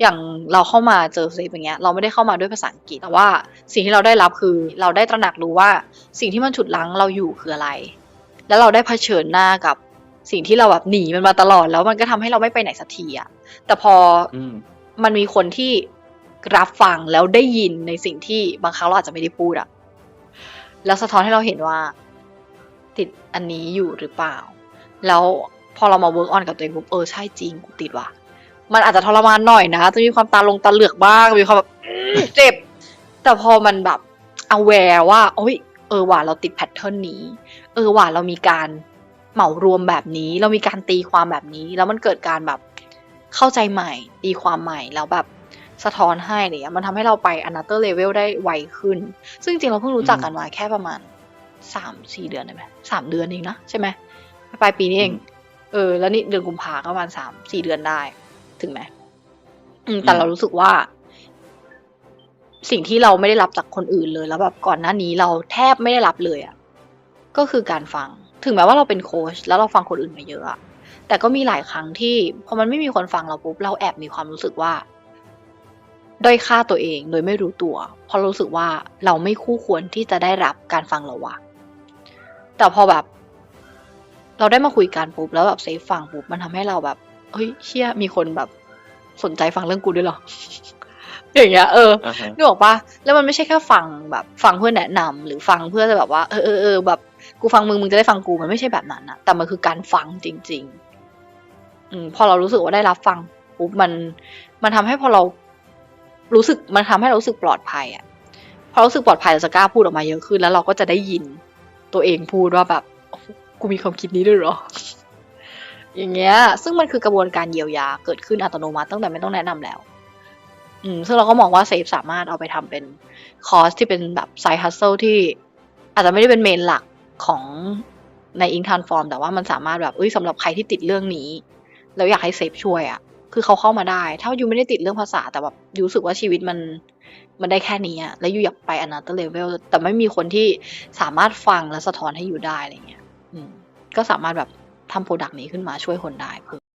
อย่างเราเข้ามาเจอเซฟอย่างเงี้ยเราไม่ได้เข้ามาด้วยภาษาอังกฤษแต่ว่าสิ่งที่เราได้รับคือเราได้ตระหนักรู้ว่าสิ่งที่มันฉุดลั้งเราอยู่คืออะไร แล้วเราได้เผชิญหน้ากับสิ่งที่เราแบบหนีมันมาตลอดแล้วมันก็ทำให้เราไม่ไปไหนสักทีอะแต่พออืมมันมีคนที่รับฟังแล้วได้ยินในสิ่งที่บางครั้งเราอาจจะไม่ได้พูดอะแล้วสะท้อนให้เราเห็นว่า ติดอันนี้อยู่หรือเปล่า แล้วพอเรามาเวิร์กออนกับตัวเองปุ๊บเออใช่จริงกูติดว่ะ มันอาจจะทรมานหน่อยนะจะมีความตาลงตาเหลือกบ้างมีความแบบอื้อเจ็บ แต่พอมันแบบ aware ว่าโอ้ยเออว่ะเราติดแพทเทิร์นนี้ เออว่ะเรามีการเหมารวมแบบนี้ เรามีการตีความแบบนี้ แล้วมันเกิดการแบบเข้าใจใหม่ ตีความใหม่แล้วแบบสะท้อนให้อะไรเนี่ยมันทำให้เราไป another level ได้ไวขึ้น ซึ่งจริงๆเราเพิ่งรู้จักกันมาแค่ประมาณสามสี่เดือนได้ไหมสามเดือนเองนะใช่ไหมปลายปีนี้เอง เออ แล้วนี่เดือนกุมภาก็ประมาณสามสี่เดือนได้ ถึงไหมอืมแต่อืมเรารู้สึกว่า สิ่งที่เราไม่ได้รับจากคนอื่นเลยแล้วแบบก่อนหน้านี้เราแทบไม่ได้รับเลยอะ่ะ ก็คือการฟัง ถึงแม้ว่าเราเป็นโค้ชแล้วเราฟังคนอื่นมาเยอะอะแต่ก็มีหลายครั้งที่พอมันไม่มีคนฟังเราปุ๊บเราแอบมีความรู้สึกว่าด้อยค่าตัวเองโดยไม่รู้ตัวเพราะรู้สึกว่าเราไม่คู่ควรที่จะได้รับการฟังเราวะแต่พอแบบ เราได้มาคุยกันปุ๊บแล้วแบบเซฟฟังปุ๊บมันทำให้เราแบบ เฮ้ยเชี่ยมีคนแบบสนใจฟังเรื่องกูด้วยเหรออย่างเงี้ยเอออ่าฮะนึกออกปะแล้วมันไม่ใช่แค่ฟังแบบ ฟังเพื่อแนะนำหรือฟังเพื่อจะแบบว่าเออเออเออแบบกูฟังมึงมึงจะได้ฟังกูมันไม่ใช่แบบนั้นนะแต่มันคือการฟังจริง ๆ อืมพอเรารู้สึกว่าได้รับฟังปุ๊บมัน มันทำให้พอเรารู้สึกมันทำให้เรารู้สึกปลอดภัยอะพอรู้สึกปลอดภัยเราจะกล้าพูดออกมาเยอะขึ้น แล้วเราก็จะได้ยินตัวเองพูดว่าแบบโอ้โหกูมีความคิดนี้ด้วยเหรอ อย่างเงี้ย ซึ่งมันคือกระบวนการเยียวยาเกิดขึ้นอัตโนมัติตั้งแต่ไม่ต้องแนะนำแล้ว อืม ซึ่งเราก็มองว่าเซฟสามารถเอาไปทำเป็นคอร์สที่เป็นแบบไซฮัสเซลที่ อาจจะไม่ได้เป็นเมนหลักของในอิงทันฟอร์มแต่ว่ามันสามารถแบบเอ้ยสำหรับใครที่ติดเรื่องนี้ แล้วอยากให้เซฟช่วยอะ่ะ คือเขาเข้ามาได้ ถ้าอยู่ไม่ได้ติดเรื่องภาษาแต่แบบยูรู้สึกว่าชีวิตมันมันได้แค่นี้อะแล้วยูอยากไป another level แต่ไม่มีคนที่สามารถฟังและสะท้อนให้อยู่ได้อะไรเงี้ย อืม ก็สามารถแบบ ทำโปรดักต์นี้ขึ้นมาช่วยคนได้เพิ่ม